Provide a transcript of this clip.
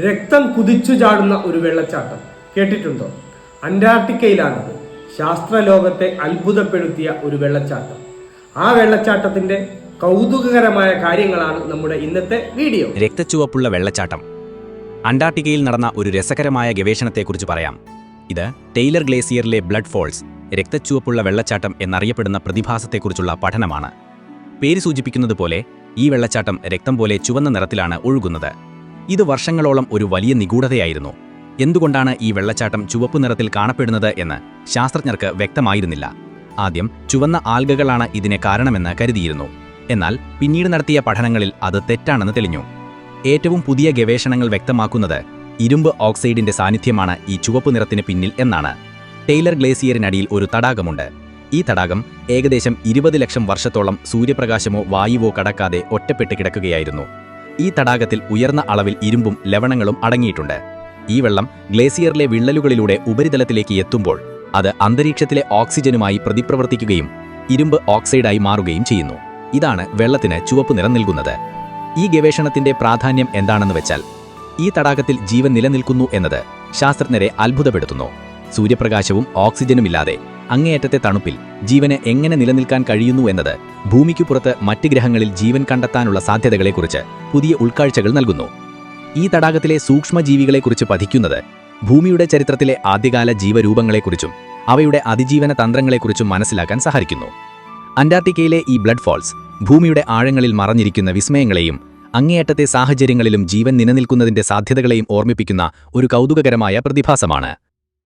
രക്തം കുതിച്ചു ചാടുന്ന ഒരു വെള്ളച്ചാട്ടം. കേട്ടിട്ടുണ്ടോ? അന്റാർട്ടിക്കയിലാണത്. ശാസ്ത്രലോകത്തെ അത്ഭുതപ്പെടുത്തിയ ഒരു വെള്ളച്ചാട്ടം. ആ വെള്ളച്ചാട്ടത്തിന്റെ കൗതുകകരമായ കാര്യങ്ങളാണ് നമ്മുടെ ഇന്നത്തെ വീഡിയോ. രക്തച്ചുവപ്പുള്ള വെള്ളച്ചാട്ടം. അന്റാർട്ടിക്കയിൽ നടന്ന ഒരു രസകരമായ ഗവേഷണത്തെക്കുറിച്ച് പറയാം. ഇത് ടെയ്ലർ ഗ്ലേസിയറിലെ ബ്ലഡ് ഫോൾസ് രക്തച്ചുവപ്പുള്ള വെള്ളച്ചാട്ടം എന്നറിയപ്പെടുന്ന പ്രതിഭാസത്തെക്കുറിച്ചുള്ള പഠനമാണ്. പേര് സൂചിപ്പിക്കുന്നത് പോലെ ഈ വെള്ളച്ചാട്ടം രക്തം പോലെ ചുവന്ന നിറത്തിലാണ് ഒഴുകുന്നത്. ഇത് വർഷങ്ങളോളം ഒരു വലിയ നിഗൂഢതയായിരുന്നു. എന്തുകൊണ്ടാണ് ഈ വെള്ളച്ചാട്ടം ചുവപ്പ് നിറത്തിൽ കാണപ്പെടുന്നത് എന്ന് ശാസ്ത്രജ്ഞർക്ക് വ്യക്തമായിരുന്നില്ല. ആദ്യം ചുവന്ന ആൽഗകളാണ് ഇതിനെ കാരണമെന്ന് കരുതിയിരുന്നു. എന്നാൽ പിന്നീട് നടത്തിയ പഠനങ്ങളിൽ അത് തെറ്റാണെന്ന് തെളിഞ്ഞു. ഏറ്റവും പുതിയ ഗവേഷണങ്ങൾ വ്യക്തമാക്കുന്നത് ഇരുമ്പ് ഓക്സൈഡിന്റെ സാന്നിധ്യമാണ് ഈ ചുവപ്പ് നിറത്തിന് പിന്നിൽ എന്നാണ്. ടെയ്ലർ ഗ്ലേസിയറിനടിയിൽ ഒരു തടാകമുണ്ട്. ഈ തടാകം ഏകദേശം ഇരുപത് ലക്ഷം വർഷത്തോളം സൂര്യപ്രകാശമോ വായുവോ കടക്കാതെ ഒറ്റപ്പെട്ട് കിടക്കുകയായിരുന്നു. ഈ തടാകത്തിൽ ഉയർന്ന അളവിൽ ഇരുമ്പും ലവണങ്ങളും അടങ്ങിയിട്ടുണ്ട്. ഈ വെള്ളം ഗ്ലേസിയറിലെ വിള്ളലുകളിലൂടെ ഉപരിതലത്തിലേക്ക് എത്തുമ്പോൾ അത് അന്തരീക്ഷത്തിലെ ഓക്സിജനുമായി പ്രതിപ്രവർത്തിക്കുകയും ഇരുമ്പ് ഓക്സൈഡായി മാറുകയും ചെയ്യുന്നു. ഇതാണ് വെള്ളത്തിന് ചുവപ്പ് നിറം നൽകുന്നത്. ഈ ഗവേഷണത്തിന്റെ പ്രാധാന്യം എന്താണെന്ന് വെച്ചാൽ ഈ തടാകത്തിൽ ജീവൻ നിലനിൽക്കുന്നു എന്നത് ശാസ്ത്രജ്ഞരെ അത്ഭുതപ്പെടുത്തുന്നു. സൂര്യപ്രകാശവും ഓക്സിജനുമില്ലാതെ അങ്ങേയറ്റത്തെ തണുപ്പിൽ ജീവന് എങ്ങനെ നിലനിൽക്കാൻ കഴിയുന്നു എന്നത് ഭൂമിക്കു പുറത്ത് മറ്റ് ഗ്രഹങ്ങളിൽ ജീവൻ കണ്ടെത്താനുള്ള സാധ്യതകളെക്കുറിച്ച് പുതിയ ഉൾക്കാഴ്ചകൾ നൽകുന്നു. ഈ തടാകത്തിലെ സൂക്ഷ്മജീവികളെക്കുറിച്ച് പഠിക്കുന്നത് ഭൂമിയുടെ ചരിത്രത്തിലെ ആദ്യകാല ജീവരൂപങ്ങളെക്കുറിച്ചും അവയുടെ അതിജീവന തന്ത്രങ്ങളെക്കുറിച്ചും മനസ്സിലാക്കാൻ സഹായിക്കുന്നു. അന്റാർട്ടിക്കയിലെ ഈ ബ്ലഡ് ഫോൾസ് ഭൂമിയുടെ ആഴങ്ങളിൽ മറഞ്ഞിരിക്കുന്ന വിസ്മയങ്ങളെയും അങ്ങേയറ്റത്തെ സാഹചര്യങ്ങളിലും ജീവൻ നിലനിൽക്കുന്നതിന്റെ സാധ്യതകളെയും ഓർമ്മിപ്പിക്കുന്ന ഒരു കൗതുകകരമായ പ്രതിഭാസമാണ്.